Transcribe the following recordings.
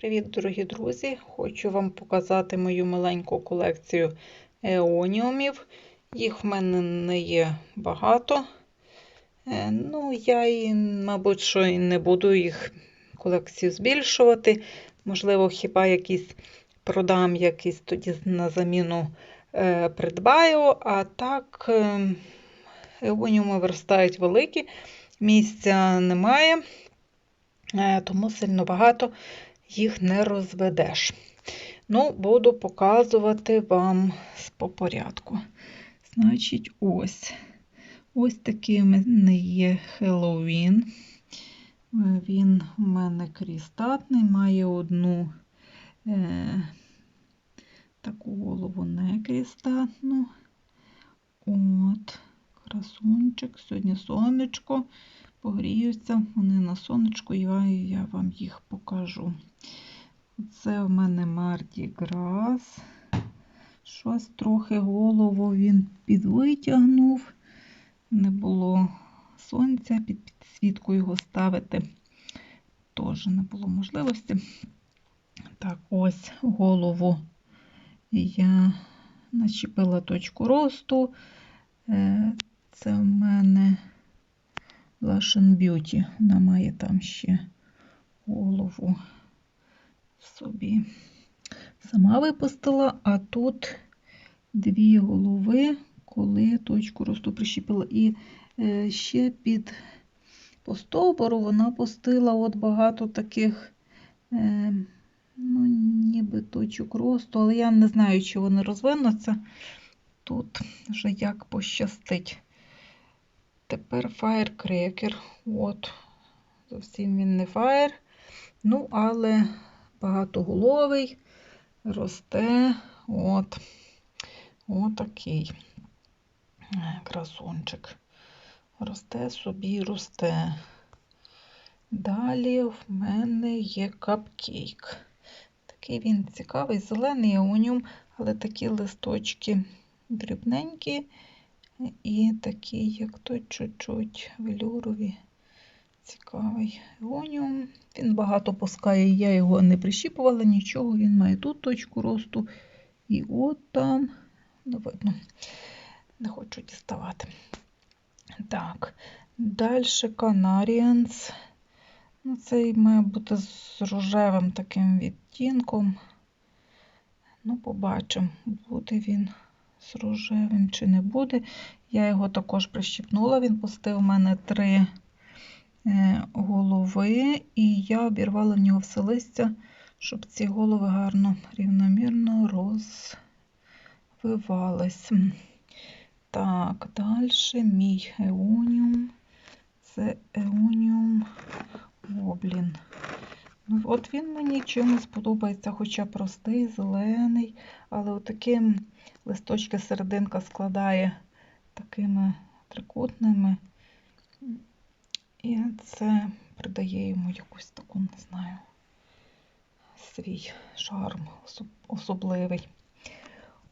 Привіт, дорогі друзі! Хочу вам показати мою маленьку колекцію еоніумів. Їх в мене не є багато. Е, Ну, я і, мабуть, що і не буду їх колекцію збільшувати. Можливо, хіба якісь продам, якісь тоді на заміну е, придбаю. А так, е, еоніуми виростають великі, місця немає, тому сильно багато їх не розведеш. Ну, буду показувати вам по порядку. Значить, ось. Ось такий у мене є Хеллоуін. Він у мене крістатний, має одну е, таку голову не крістатну. От, красунчик, сьогодні сонечко. Погріються вони на сонечку, я, я вам їх покажу. Це в мене Марді Грас. Щось трохи голову він підвитягнув. Не було сонця, під підсвітку його ставити. Теж не було можливості. Так, ось голову я начепила точку росту. Це в мене Lush Beauty. Вона має там ще голову собі. Сама випустила, а тут дві голови, коли точку росту прищепила. І е, ще під по стовбуру вона пустила от багато таких, е, ну, ніби точок росту, але я не знаю, чи вони розвинуться. Тут вже як пощастить. Тепер Firecracker. От, зовсім він не фаєр. Ну, але багатоголовий, росте от отакий красунчик. Росте собі росте. Далі в мене є капкейк. Такий він цікавий, зелений аунюм, але такі листочки дрібненькі і такі, як то чуть-чуть велюрові. Цікавий іоніум. Він багато пускає, я його не прищіпувала, нічого. Він має тут точку росту. І от там, не видно, не хочу діставати. Так, далі. Ну, Цей має бути з рожевим таким відтінком. Ну, побачимо, буде він з рожевим чи не буде. Я його також прищіпнула, він пустив у мене три. Е, голови, і я обірвала в нього все листя, щоб ці голови гарно, рівномірно розвивались. Так, далі мій еоніум. Це еоніум Гоблін. Ну, От він мені чимось подобається, хоча простий, зелений, але отаким листочки серединка складає такими трикутними. І це придає йому якусь таку, не знаю, свій шарм особливий.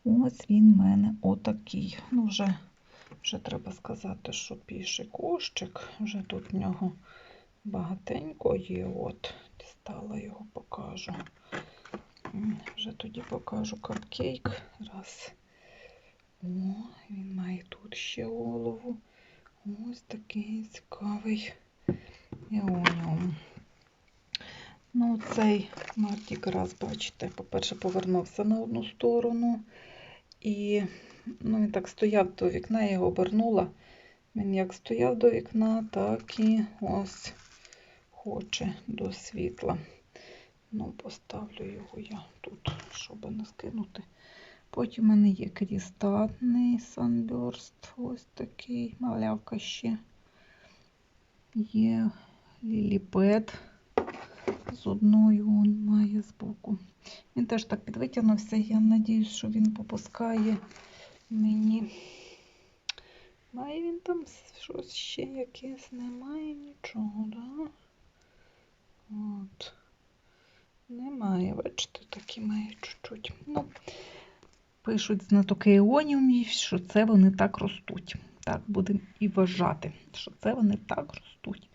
Ось він в мене отакий. Ну, вже вже треба сказати, що піший кущик, вже тут в нього багатенько є. От, дістала його, покажу. Вже тоді покажу капкейк. Раз. О, він має тут ще голову. Ось такий цікавий іоніум. Ну, цей Марті Грас, бачите, по-перше, повернувся на одну сторону. І ну, він так стояв до вікна, я його обернула. Він як стояв до вікна, так і ось хоче до світла. Ну, поставлю його я тут, щоб не скинути. Потім в мене є крістатний Sunburst, ось такий малявка ще. Є ліліпед з одною він має збоку. Він теж так підвитягнувся, я сподіваюся, що він попускає мені. Має він там щось ще якесь, немає нічого, да? От. Немає, бачите, такі має чуть-чуть. Ну, Пишуть знатоки іоніумів, що це вони так ростуть. Так, будемо і вважати, що це вони так ростуть.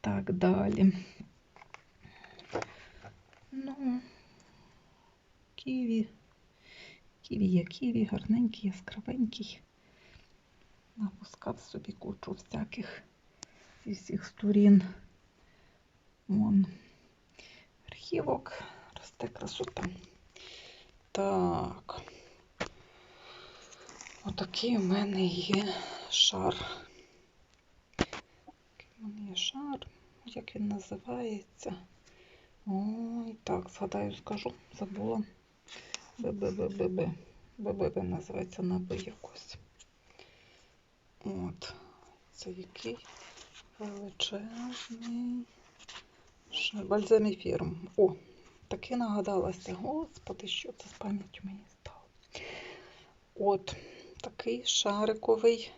Так, далі. М. Ківі. Ківі є ківі, гарненький, яскравенький. Напускав собі кучу всяких зі всіх сторін. Вон архівок, росте красота. Так. Отакий у мене є шар. Такий у мене є шар. Як він називається? Ой, так, згадаю, скажу, забула. ББББ. БББ називається на Б якось. От. Це який величезний шар. Бальзаміфірм. О, таки нагадалася. Господи, що це з пам'яттю мені стало. От, такий шариковий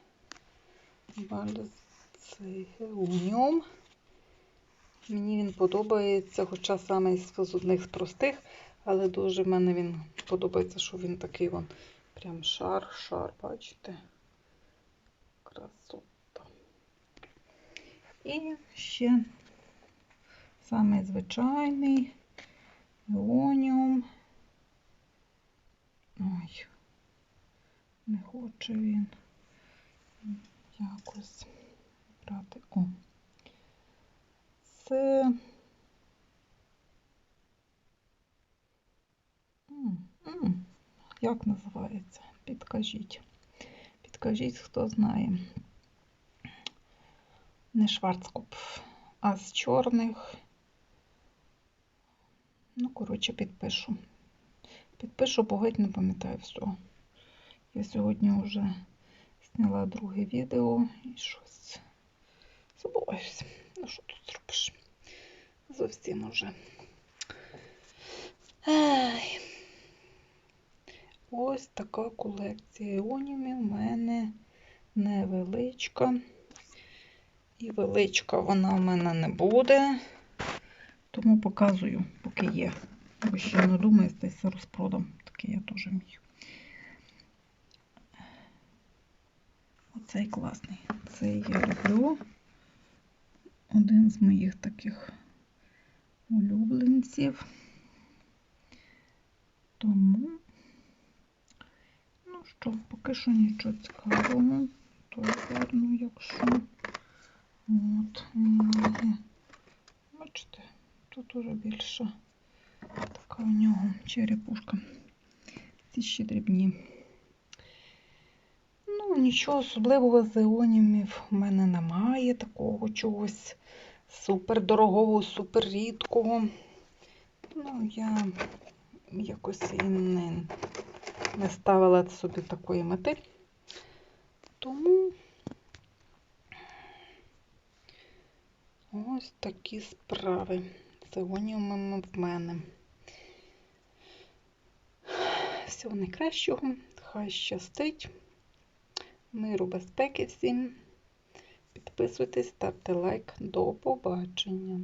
бальзаміум. Мені він подобається, хоча саме з одних з простих, але дуже в мене він подобається, що він такий вон прям шар-шар, бачите? Красота. І ще самий звичайний іоніум. Ой, не хоче він якось брати. О. Це як називається? Підкажіть. Підкажіть, хто знає. Не Шварцкопф, а з чорних. Ну, коротше, підпишу. Підпишу, бо геть не пам'ятаю всього. Я сьогодні вже зняла друге відео і щось забуваюся. Ну, що тут зробиш? Зовсім уже. Ай. Ось така колекція іонімів у мене невеличка. І величка вона в мене не буде, тому показую, поки є. Ви ще не думаєтеся розпродам. Таке я теж вмію. Оцей класний. Цей я люблю. Один з моїх таких улюбленців. Тому, ну що, поки що нічого цікавого. То гарно, якщо. От, ноги. Бачите, тут уже більше така у нього черепушка. Ці ще дрібні. Ну, нічого особливого з іонімів в мене немає. Такого чогось супер дорогого, супер рідкого. Ну, я якось і не, не ставила собі такої мети. Тому ось такі справи з іоніумами в мене. Всього найкращого, хай щастить. Миру, безпеки всім. Підписуйтесь, ставте лайк. До побачення.